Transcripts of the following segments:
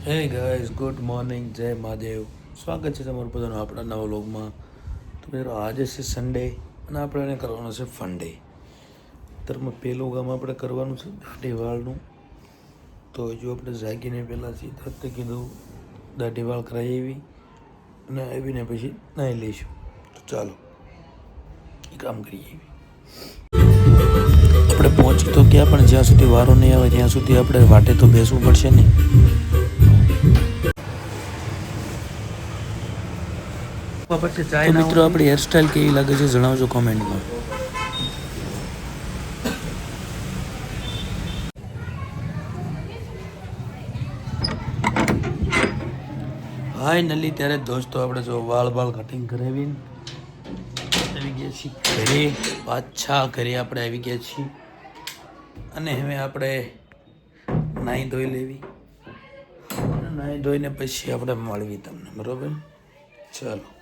Hey guys good morning જય મહાદેવ સ્વાગત છે તમારું બધાનું આપણા નવા વ્લોગમાં તો મિત્રો આજે છે સન્ડે અને આપણે એને કરવાનો છે ફંડે તરમાં પહેલું કામ આપણે કરવાનું છે દાઢીવાળનું તો હજુ આપણે જાગીને પહેલાં સિદ્ધાર્થે કીધું દાઢીવાળ કરાવી આવી અને આવીને પછી નાહી લઈશું તો ચાલો એ કામ કરીએ આપણે પહોંચી તો ક્યાં પણ જ્યાં સુધી વારો નહીં આવે ત્યાં સુધી આપણે વાટે તો બેસવું પડશે ને તો મિત્રો આપણી હેરસ્ટાઈલ કેવી લાગે છે જણાવજો કોમેન્ટમાં હાય નલી ત્યારે દોસ્તો આપણે જો વાળ વાળ કટિંગ કરાવીને આવી ગયા છીએ ઘરે. પાછા ઘરે આપણે આવી ગયા છીએ. અને હવે આપણે નાહી ધોઈ લેવી. નાહી ધોઈને પછી આપણે મળવી તમને બરાબર? ચાલો.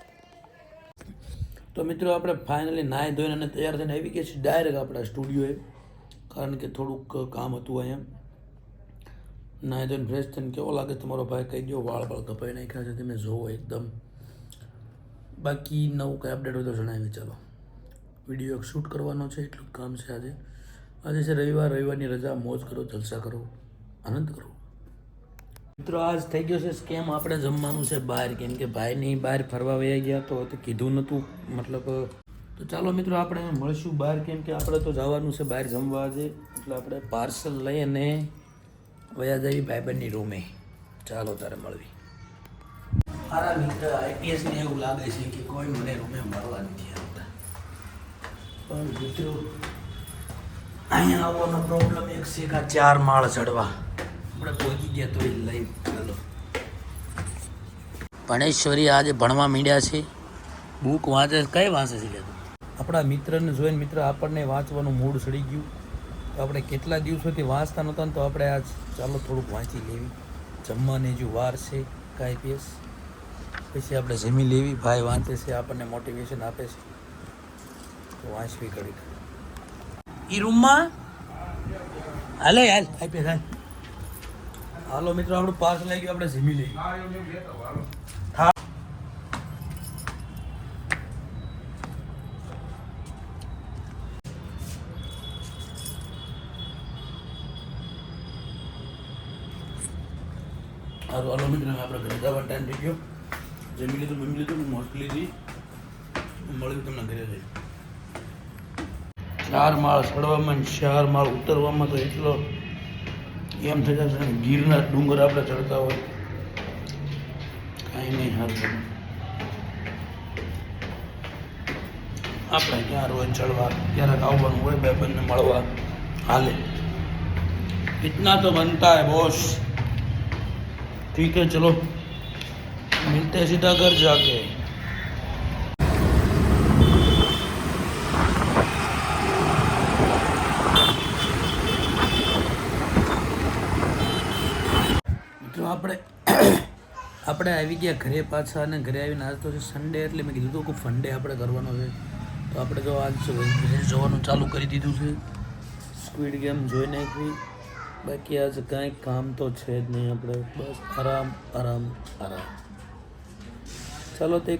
તો મિત્રો આપણે ફાઇનલી નાહી ધોઈને અને તૈયાર થઈને આવી ગયા છીએ ડાયરેક્ટ આપણા સ્ટુડિયોએ કારણ કે થોડુંક કામ હતું અહીંયા. નાહી ધોઈને ફ્રેશ થઈને કેવો લાગે તમારો ભાઈ? કહી દો વાળ વાળ કપાઈ નાખ્યા છે, તમે જોવો એકદમ. બાકી નવું કંઈ અપડેટ હોય તો જણાવી, ચાલો. વીડિયો શૂટ કરવાનો છે, એટલું કામ છે આજે. આજે છે રવિવાર, રવિવારની રજા, મોજ કરો, જલસા કરો, આનંદ કરો. મિત્રો, આજ થઈ ગયો છે સ્કેમ આપણે જમવાનું છે બહાર. કેમ કે ભાઈ નહીં બહાર ફરવા વયા ગયા તો કીધું નહોતું મતલબ, તો ચાલો મિત્રો, આપણે મળશું બહાર. કેમ કે આપણે તો જવાનું છે બહાર જમવા આજે. એટલે આપણે પાર્સલ લઈ અને વયા જઈએ ભાઈબંધની રૂમે ચાલો, તારે મળવી. મારા મિત્ર આઈપીએસ ને એવું લાગે છે કે કોઈ મને રૂમે મળવા નથી આવતા. પણ મિત્રો, અહીંયા આવવાનો પ્રોબ્લેમ એક છે કે ચાર માળ ચડવા. આપણે પહોંચી ગયા તો એ લઈ ચાલો. ભણેશ્વરી આજે ભણવા મીડ્યા છે. બુક વાંચે. કઈ વાંચે છે કે તું? આપણા મિત્રને જોઈને મિત્ર આપણને વાંચવાનું મૂડ સડી ગયું. તો આપણે કેટલા દિવસોથી વાંચતા નહોતા ને તો આપણે આ ચાલો થોડુંક વાંચી લેવી. જમવાની જો વાર છે કાંઈ પીએસ પછી આપણે જમી લેવી. ભાઈ વાંચે છે આપણને મોટિવેશન આપે છે. તો વાંચવી કરી એ રૂમમાં હાલે હાલ. આઈપીએસ હાલ. હાલો મિત્રો, આપણું પાસ લઈ ગયું, આપણે જમી લઈએ સારું હાલો મિત્રો આપણે ઘરે જવા ટાઈમ થઈ ગયો. જમી લીધું જમી લીધું મોસ્ટલી મળ્યું તમને ઘરે જઈ ચાર માળ ચડવામાં ચાર માળ ઉતરવામાં તો એટલો એમ થઈ જશે ગીરના ડુંગર આપણે ચડતા હોય. કાંઈ નહીં હાથ આપણે ક્યાં રોજ ચડવા? ક્યારેક આવવાનું હોય બે બંને મળવા. હાલે. ઇતના તો બનતા હે બોસ. ઠીક હે, ચલો. મિલતે સીધા ઘર જાકે આપણે આપણે આવી ગયા ઘરે પાછા અને ઘરે આવીને આજ તો છે સન્ડે એટલે મેં કીધું હતું કે ફંડે આપણે કરવાનો છે. તો આપણે જો આજ જોવાનું ચાલુ કરી દીધું છે. સ્પીડ ગેમ જોઈ નાખવી. બાકી આજે કાંઈ કામ તો છે જ નહીં આપણે. બસ આરામ આરામ આરામ. ચાલો તે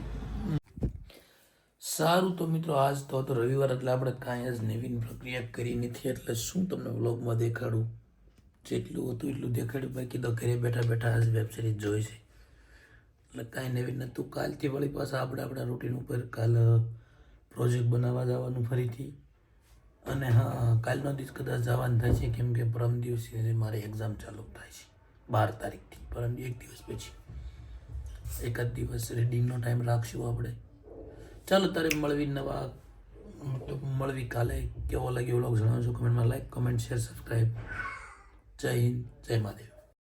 સારું તો મિત્રો આજ તો રવિવાર એટલે આપણે કાંઈ જ નવીન પ્રક્રિયા કરી નથી એટલે શું તમને વ્લોગમાં દેખાડું? જેટલું હતું એટલું દેખાડ્યું. બાકી કીધો, ઘરે બેઠા બેઠા આજ વેબ સિરીઝ જોઈ છે. એટલે કાંઈ નવીન નહોતું. કાલથી વળી પાછા આપણે આપણા રૂટીન ઉપર કાલ પ્રોજેક્ટ બનાવવા જવાનું ફરીથી. અને હા, કાલનો દિવસ કદાચ જવાનું છે. કેમ કે પરમ દિવસે મારી એક્ઝામ ચાલુ થાય છે, બાર તારીખથી. પરમ એક દિવસ પછી. એકાદ દિવસ રીડિંગનો ટાઈમ રાખશું આપણે. ચાલો, તારે મળવી નવા તો મળવી કાલે. કેવો લાગ્યો વ્લોગ જણાવજો કમેન્ટમાં લાઈક કમેન્ટ શેર સબસ્ક્રાઈબ જય હિન્દ જય મહાદેવ.